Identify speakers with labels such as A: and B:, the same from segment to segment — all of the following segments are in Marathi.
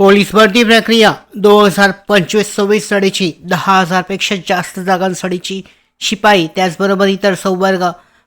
A: पोलीस भरती प्रक्रिया. दोन हजार पंचवीस सव्वीस सडेची दहा हजारपेक्षा जास्त जागांसाठीची शिपाई त्याचबरोबर इतर संवर्ग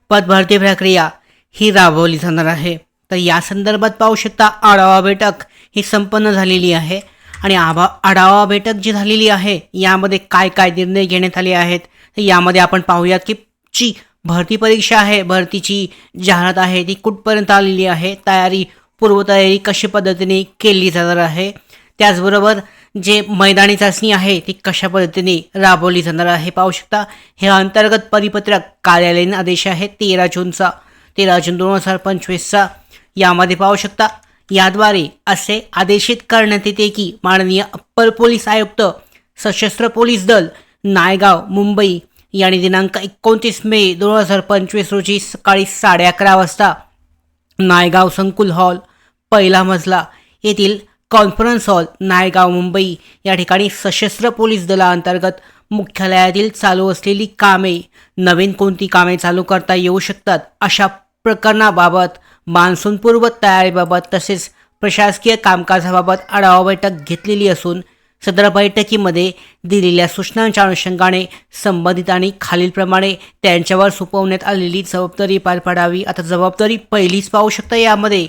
A: पदभरती प्रक्रिया ही राबवली जाणार आहे. तर या संदर्भात पाहू शकता आढावा बैठक ही संपन्न झालेली आहे. आणि आभा आढावा बैठक जी झालेली आहे यामध्ये काय काय निर्णय घेण्यात आले आहेत तर यामध्ये आपण पाहूयात की जी भरती परीक्षा आहे भरतीची जाहिरात आहे ती कुठपर्यंत आलेली आहे तयारी पूर्वतयारी कशी पद्धतीने केली जाणार आहे त्याचबरोबर जे मैदानी चाचणी आहे ती कशा पद्धतीने राबवली जाणार आहे पाहू शकता. हे अंतर्गत परिपत्रक कार्यालयीन आदेश आहे तेरा जूनचा तेरा जून दोन हजार पंचवीसचा. यामध्ये पाहू शकता याद्वारे असे आदेशित करण्यात येते की माननीय अप्पर पोलीस आयुक्त सशस्त्र पोलीस दल नायगाव मुंबई यांनी दिनांक एकोणतीस मे दोन हजार पंचवीस रोजी सकाळी साडे अकरा वाजता नायगाव संकुल हॉल पहिला मजला येथील कॉन्फरन्स हॉल नायगाव मुंबई या ठिकाणी सशस्त्र पोलीस दलाअंतर्गत मुख्यालयातील चालू असलेली कामे. नवीन कोणती कामे चालू करता येऊ शकतात अशा प्रकरणाबाबत मान्सूनपूर्व तयारीबाबत तसेच प्रशासकीय कामकाजाबाबत आढावा बैठक घेतलेली असून सदर बैठकीमध्ये दिलेल्या सूचनांच्या अनुषंगाने संबंधितांनी खालीलप्रमाणे त्यांच्यावर सोपवण्यात आलेली जबाबदारी पार पाडावी. आता जबाबदारी पहिलीच पाहू शकता यामध्ये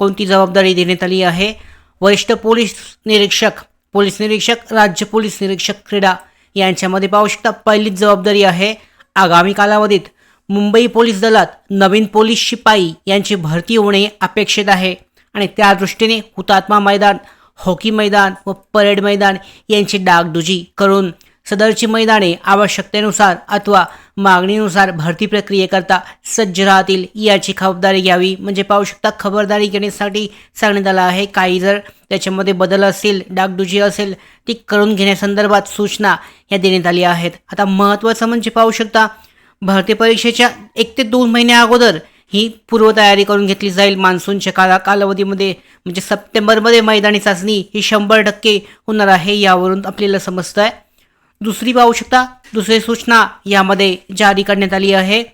A: कोणती जबाबदारी देण्यात आली आहे? वरिष्ठ पोलीस निरीक्षक पोलीस निरीक्षक राज्य पोलीस निरीक्षक क्रीडा यांच्यामध्ये पाहू शकता पहिलीच जबाबदारी आहे आगामी कालावधीत मुंबई पोलीस दलात नवीन पोलीस शिपाई यांची भरती होणे अपेक्षित आहे. आणि त्या दृष्टीने हुतात्मा मैदान हॉकी मैदान व परेड मैदान यांची डागडुजी करून सदरची मैदाने आवश्यकतेनुसार अथवा मागणीनुसार भरती प्रक्रियेकरता सज्ज राहतील याची खबरदारी घ्यावी. म्हणजे पाहू शकता खबरदारी घेण्यासाठी सांगण्यात आलं आहे काही जर त्याच्यामध्ये बदल असेल डागडुजी असेल ती करून घेण्यासंदर्भात सूचना या देण्यात आल्या आहेत. आता महत्त्वाचं म्हणजे पाहू शकता भरती परीक्षेच्या एक ते दोन महिन्या अगोदर ही पूर्वतयारी करून घेतली जाईल. मान्सूनच्या काला कालावधीमध्ये म्हणजे सप्टेंबरमध्ये मैदानी चाचणी ही शंभर टक्के होणार आहे यावरून आपल्याला समजतं आहे दुसरी पाहू शकता. दुसरी सूचना यामध्ये जारी करण्यात आली आहे.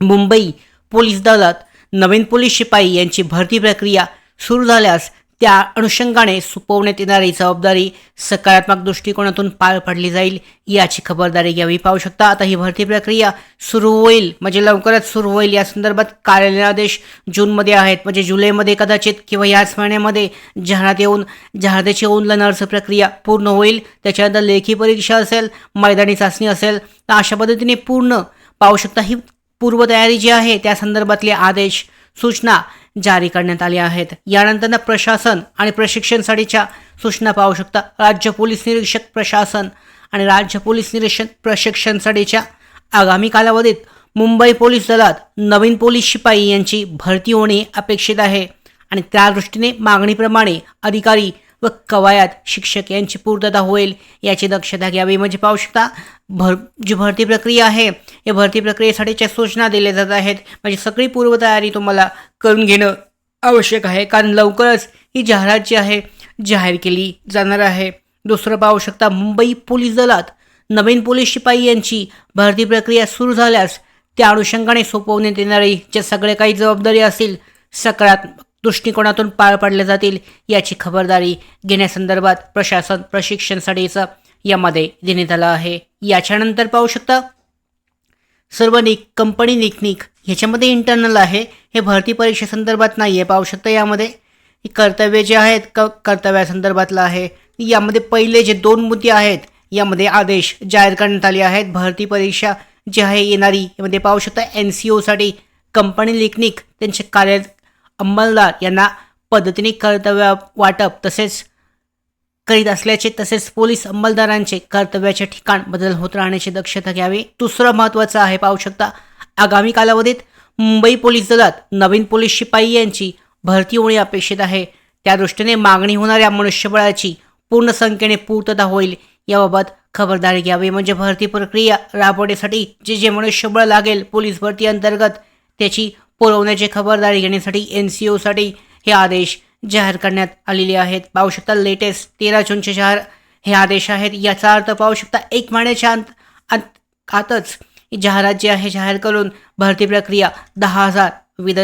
A: मुंबई पोलीस दलात नवीन पोलीस शिपाई यांची भरती प्रक्रिया सुरू झाल्यास त्या अनुषंगाने सोपवण्यात येणारी जबाबदारी सकारात्मक दृष्टिकोनातून पार पडली जाईल याची खबरदारी घ्यावी. पाहू शकता आता ही भरती प्रक्रिया सुरू होईल. म्हणजे लवकरच सुरू होईल. या संदर्भात कार्यालयादेश आदेश जूनमध्ये आहेत. म्हणजे जुलैमध्ये कदाचित किंवा याच महिन्यामध्ये जाहिरात येऊन जाहिरातीची ऑनलाईन अर्ज प्रक्रिया पूर्ण होईल. त्याच्यानंतर लेखी परीक्षा असेल मैदानी चाचणी असेल तर अशा पद्धतीने पूर्ण पाहू शकता. ही पूर्वतयारी जी आहे त्या संदर्भातले आदेश सूचना जारी करण्यात आल्या आहेत. यानंतर प्रशासन आणि प्रशिक्षणसाठीच्या सूचना पाहू शकता. राज्य पोलीस निरीक्षक प्रशासन आणि राज्य पोलीस निरीक्षक प्रशिक्षणसाठीच्या आगामी कालावधीत मुंबई पोलीस दलात नवीन पोलीस शिपाई यांची भरती होणे अपेक्षित आहे. आणि त्या दृष्टीने मागणीप्रमाणे अधिकारी व कवायत शिक्षक यांची पूर्तता होईल याची दक्षता घ्यावी. म्हणजे पाहू शकता भर जी भरती प्रक्रिया आहे या भरती प्रक्रियेसाठीच्या सूचना दिल्या जात आहेत. म्हणजे सगळी पूर्वतयारी तुम्हाला करून घेणं आवश्यक आहे. कारण लवकरच ही जाहिरात जी आहे जाहीर केली जाणार आहे. दुसरं पाहू शकता मुंबई पोलीस दलात नवीन पोलीस शिपाई यांची भरती प्रक्रिया सुरू झाल्यास त्या अनुषंगाने सोपवण्यात येणारी ज्या सगळे काही जबाबदारी असतील सकारात्मक दृष्टिकोनातून पार पाडल्या जातील याची खबरदारी घेण्यासंदर्भात प्रशासन प्रशिक्षणसाठीचं यामध्ये देण्यात आलं आहे. याच्यानंतर पाहू शकता सर्व निक कंपनी निकनिक ह्याच्यामध्ये इंटरनल आहे. हे भरती परीक्षेसंदर्भात नाही आहे पाहू शकता यामध्ये कर्तव्य जे आहेत क कर्तव्यासंदर्भातलं आहे. यामध्ये पहिले जे दोन मुद्दे आहेत यामध्ये आदेश जाहीर करण्यात आले आहेत. भरती परीक्षा जी आहे येणारी यामध्ये पाहू शकता एन सी ओसाठी कंपनी लिकनिक त्यांचे कार्य अंमलदार यांना पद्धतीने कर्तव्य वाटप तसेच करीत असल्याचे तसेच पोलीस अंमलदारांचे कर्तव्याचे ठिकाण बदल होत राहण्याची दक्षता घ्यावी. दुसरं महत्त्वाचं आहे पाहू शकता. आगामी कालावधीत मुंबई पोलीस दलात नवीन पोलीस शिपाई यांची भरती होणे अपेक्षित आहे. त्या दृष्टीने मागणी होणाऱ्या मनुष्यबळाची पूर्ण संख्येने पूर्तता होईल याबाबत खबरदारी घ्यावी. म्हणजे भरती प्रक्रिया राबवण्यासाठी जे जे मनुष्यबळ लागेल पोलीस भरती अंतर्गत त्याची पुरवण्याची खबरदारी घेण्यासाठी एन सी ओसाठी हे आदेश जाहीर करण्यात आलेले आहेत. पाहू शकता लेटेस्ट तेरा जूनचे जाहीर हे आदेश आहेत. याचा अर्थ पाहू शकता एक महिन्याच्या अंत अंत आतच जाहिरात जी आहे जाहीर करून भरती प्रक्रिया दहा हजार विविध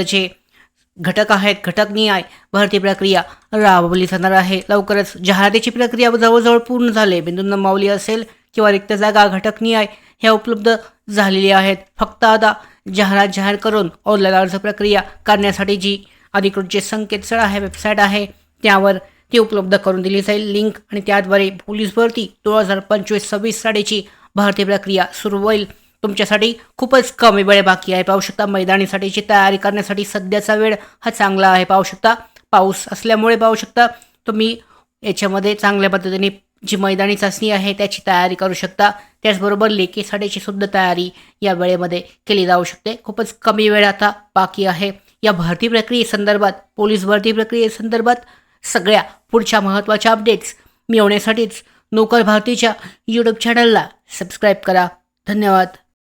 A: घटक आहेत. घटक न्याय भरती प्रक्रिया राबवली जाणार आहे. लवकरच जाहिरातीची प्रक्रिया जवळजवळ पूर्ण झाली. बिंदू नमावली असेल किंवा रिक्त जागा घटक न्याय ह्या उपलब्ध झालेली आहेत. फक्त आता जाहिरात जाहीर करून ऑनलाईन अर्ज प्रक्रिया करण्यासाठी जी अधिकृत जे संकेतस्थळ आहे वेबसाईट आहे त्यावर ती उपलब्ध करून दिली जाईल. लिंक आणि त्याद्वारे पोलीस भरती दोन हजार पंचवीस सव्वीस साडेची भरती प्रक्रिया सुरू होईल. तुमच्यासाठी खूपच कमी वेळ बाकी आहे. पाहू शकता मैदानीसाठीची तयारी करण्यासाठी सध्याचा वेळ हा चांगला आहे. पाहू शकता पाऊस असल्यामुळे पाहू शकता तुम्ही याच्यामध्ये चांगल्या पद्धतीने जी मैदानी चाचणी आहे त्याची तयारी करू शकता. त्याचबरोबर लेखीसाठीची सुद्धा तयारी या वेळेमध्ये केली जाऊ शकते. खूपच कमी वेळ आता बाकी आहे. या भरती प्रक्रियेसंदर्भात पोलीस भरती प्रक्रियेसंदर्भात सगळ्या पुढच्या महत्त्वाच्या अपडेट्स मिळवण्यासाठीच नोकर भारतीच्या यूट्यूब चॅनलला सबस्क्राईब करा. धन्यवाद.